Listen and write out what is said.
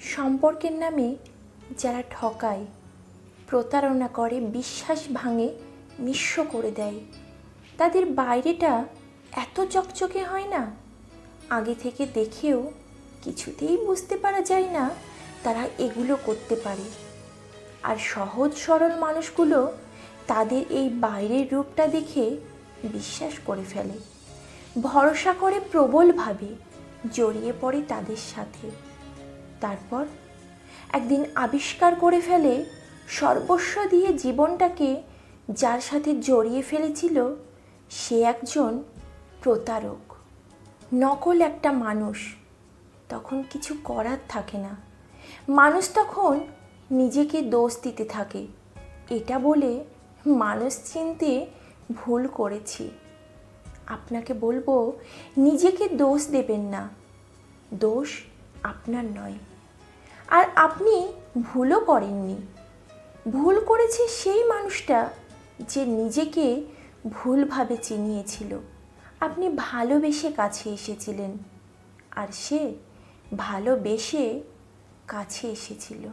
সম্পর্কের নামে যারা ঠকায়, প্রতারণা করে, বিশ্বাস ভাঙে নিঃস্ব করে দেয়, তাদের বাইরেটা এত চকচকে হয় না? আগে থেকে দেখেও কিছুতেই বুঝতে পারা যায় না তারা এগুলো করতে পারে। আর সহজ সরল মানুষগুলো তাদের এই বাইরের রূপটা দেখে বিশ্বাস করে ফেলে, ভরসা করে প্রবলভাবে জড়িয়ে পড়ে তাদের সাথে। তারপর একদিন আবিষ্কার করে ফেলে সর্বস্ব দিয়ে জীবনটাকে যার সাথে জড়িয়ে ফেলেছিল সে একজন প্রতারক। নকল একটা মানুষ। তখন কিছু করার থাকে না। মানুষ তখন নিজেকে দোষ দিতে থাকে। এটা বলে মানুষ চিনতে ভুল করেছি। আপনাকে বলব, নিজেকে দোষ দেবেন না। দোষ আপনার নয়। আর আপনি ভুলও করেননি। ভুল করেছে সেই মানুষটা যে নিজেকে ভুলভাবে চিনিয়েছিল। আপনি ভালোবেসে কাছে এসেছিলেন আর সে ভালোবেসে কাছে এসেছিল।